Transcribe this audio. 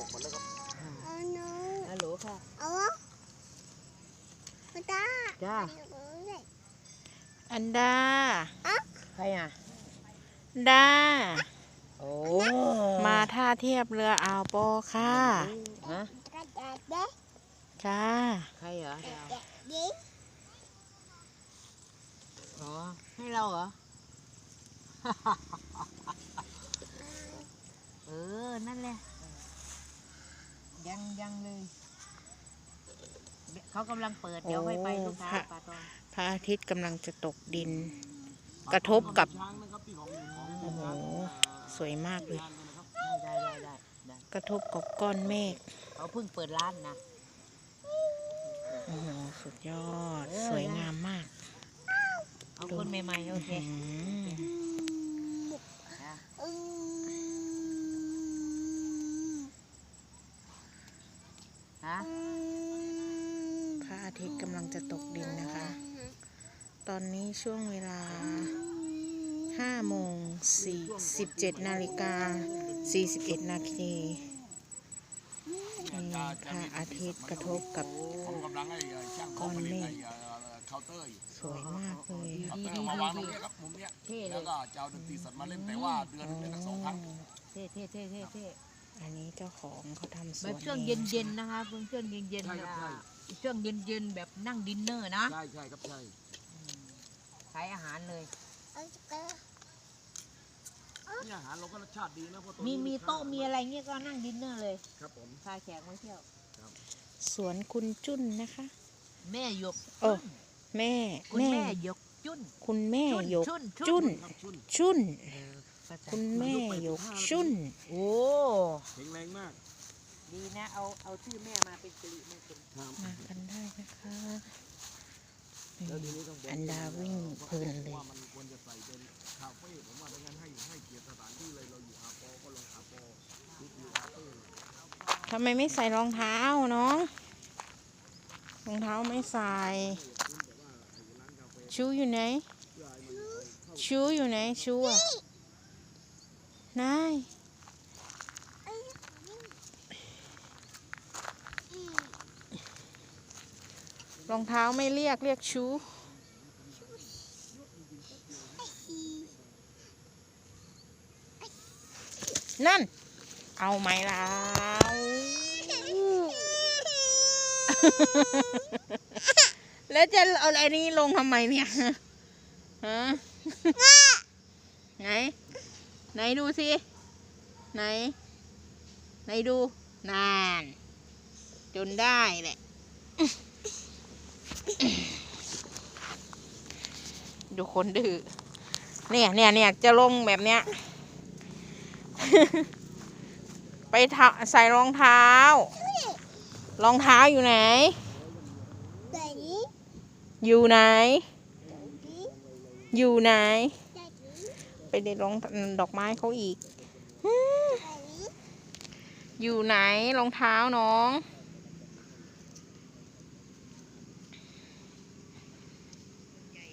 อกหมดแล้วครับเอาหนูฮัลโหลค่ะ เอาวะมาตาจ้า อันดา ใครอะ ดา โอ้มาท่าเทียบเรืออ่าวโปอค่ะ ฮะกระดาษเด็กจ้า ใครเหรอดาวเด็กอ๋อ ให้เราเหรอเออ นั่นแหละ ยังยังเลย เขากำลังเปิด เดี๋ยวค่อยไปลูกค้าโอ้พระปลาตองพระอาทิตย์กำลังจะตกดิน กระทบกับช้างนะครับที่ของของโอ้โห สวยมากเลยงานนะครับได้ได้ได้ได้กระทบกับก้อนเมฆ เขาเพิ่งเปิดร้านนะ โอ้โห สุดยอดสวยงามมากเอาคนใหม่ๆโอเคอื้อหือนะอืมฮะพระ อาทิตย์กำลังจะตกดินนะคะ ตอนนี้ช่วงเวลา5โมง17นาฬิกา41นาทีนี่พระอาทิตย์กระทบกับผมกำลังให้ช่างก้อนเมฆเคาน์เตอร์อยู่สวยมากเลยเคาน์เตอร์มาวางตรงนี้ครับมุมเนี้ยเท่เลแล้วยก็จะเอาดนตรีสดมาเล่นแต่ว่าเดือนหนึงได้ตั้งสองครั้งเท่เท่เท่เท่เท่อันนี้เจ้าของเขาทำสแบวบนช่วงเอเย็งนเย็นๆนะคะเป็นช่วงเย็นเย็น ใช่ครับใช่ช่วงเย็นเย็นๆแบบนั่งดินเนอร์นะใช่ใช่ครับใช่ขายอาหารเลยเอาเกิดนี่อาหารเราก็รสชาติดีนะเพราะตัวมีนี้มีโต๊ะมีอะไรเงี้ยก็นั่งดินเนอร์เลยครับผม พาแขกมาเที่ยว สวนคุณจุ้นนะคะ แม่หยกโอ้ แม่คุณแม่แม่หยกจุ้นคุณแม่หยกจุ้นจุ้นครับชุนจุ้นเออภาษาคุณแม่หยกจุ้นโอ้ แข็งแรงมาก ดีนะ เอาเอาชื่อแม่มาเป็นสิริมงคลครับมากันได้นะคะนี่แล้วทีนี้ต้องบอกอันดาวิ่งเพลินเลยว่ามันควรจะใส่เป็นคาเฟ่ผมว่าดังนั้นให้ให้เกียรติสถานที่เลยเราอยู่อาปอก็ลงอาปอนี่คือคาเฟ่ทำไมไม่ใส่รองเท้าน้องรองเท้าไม่ใส่ชูอยู่ไหนชูอยู่ไหนชูอะนาย รองเท้าไม่เรียกเรียกชูนั่น เอาไหมล่ะแล้วจะเอาอะไรนี้ลงทำไมเนี่ยฮะไหน ไหนดูสิไหน ไหนดูนาน จนได้แหละ ดูคนดื้อเนี่ยเนี่ยเนี่ยจะลงแบบเนี้ย ไปทะใส่รองเท้า รองเท้าอยู่ไหนแบบนี้อยู่ไหนแบบนี้อยู่ไหนแบบนี้ไปเด็ดรองดอกไม้เขาอีกแบบนี้อยู่ไหนรองเท้าน้องแ